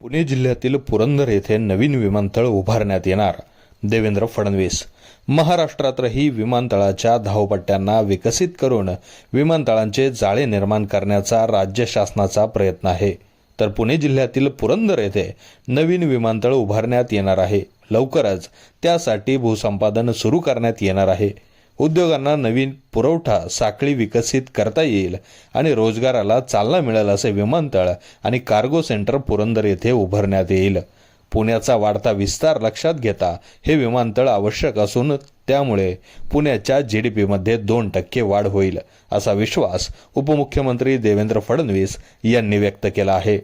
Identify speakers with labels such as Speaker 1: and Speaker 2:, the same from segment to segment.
Speaker 1: पुणे जिल्ह्यातील पुरंदर येथे नवीन विमानतळ उभारण्यात येणार. देवेंद्र फडणवीस. महाराष्ट्रातही विमानतळाच्या धावपट्ट्यांना विकसित करून विमानतळांचे जाळे निर्माण करण्याचा राज्य शासनाचा प्रयत्न आहे. तर पुणे जिल्ह्यातील पुरंदर येथे नवीन विमानतळ उभारण्यात येणार आहे. लवकरच त्यासाठी भूसंपादन सुरू करण्यात येणार आहे. उद्योगांना नवीन पुरवठा साखळी विकसित करता येईल आणि रोजगाराला चालना मिळेल असे विमानतळ आणि कार्गो सेंटर पुरंदर येथे उभारण्यात येईल. पुण्याचा वाढता विस्तार लक्षात घेता हे विमानतळ आवश्यक असून त्यामुळे पुण्याच्या जी डी पीमध्ये दोन टक्के वाढ होईल असा विश्वास उपमुख्यमंत्री देवेंद्र फडणवीस यांनी व्यक्त केला आहे.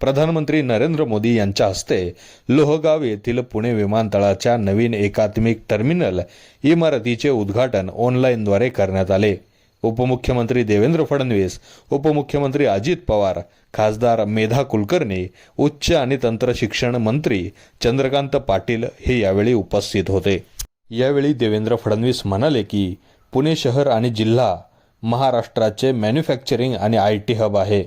Speaker 1: प्रधानमंत्री नरेंद्र मोदी यांच्या हस्ते लोहगाव येथील पुणे विमानतळाच्या नवीन एकात्मिक टर्मिनल इमारतीचे उद्घाटन ऑनलाईनद्वारे करण्यात आले. उपमुख्यमंत्री देवेंद्र फडणवीस उपमुख्यमंत्री अजित पवार खासदार मेधा कुलकर्णी उच्च आणि तंत्र शिक्षण मंत्री चंद्रकांत पाटील हे यावेळी उपस्थित होते. यावेळी देवेंद्र फडणवीस म्हणाले की पुणे शहर आणि जिल्हा महाराष्ट्राचे मॅन्युफॅक्चरिंग आणि आय टी हब आहे.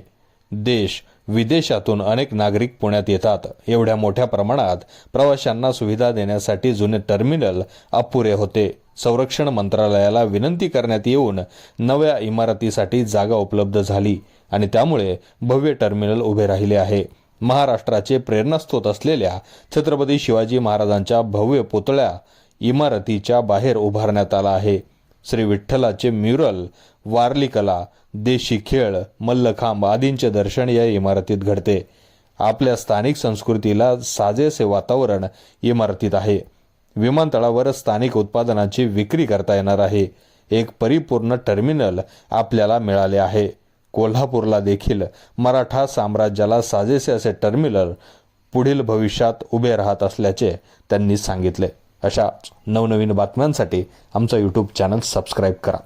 Speaker 1: देश विदेशातून अनेक नागरिक पुण्यात येतात. एवढ्या मोठ्या प्रमाणात प्रवाशांना सुविधा देण्यासाठी जुने टर्मिनल अपुरे होते. संरक्षण मंत्रालयाला विनंती करण्यात येऊन नव्या इमारतीसाठी जागा उपलब्ध झाली आणि त्यामुळे भव्य टर्मिनल उभे राहिले आहे. महाराष्ट्राचे प्रेरणास्त्रोत असलेल्या छत्रपती शिवाजी महाराजांच्या भव्य पुतळ्या इमारतीच्या बाहेर उभारण्यात आला आहे. श्री विठ्ठलाचे म्युरल वारली कला देशी खेळ मल्लखांब आदींचे दर्शन या इमारतीत घडते. आपल्या स्थानिक संस्कृतीला साजेसे वातावरण इमारतीत आहे. विमानतळावर स्थानिक उत्पादनाची विक्री करता येणार आहे. एक परिपूर्ण टर्मिनल आपल्याला मिळाले आहे. कोल्हापूरला देखील मराठा साम्राज्याला साजेसे असे टर्मिनल पुढील भविष्यात उभे राहत असल्याचे त्यांनी सांगितले. अशा नवनवीन बातम्यांसाठी आमचा यूट्यूब चॅनल सबस्क्राईब करा.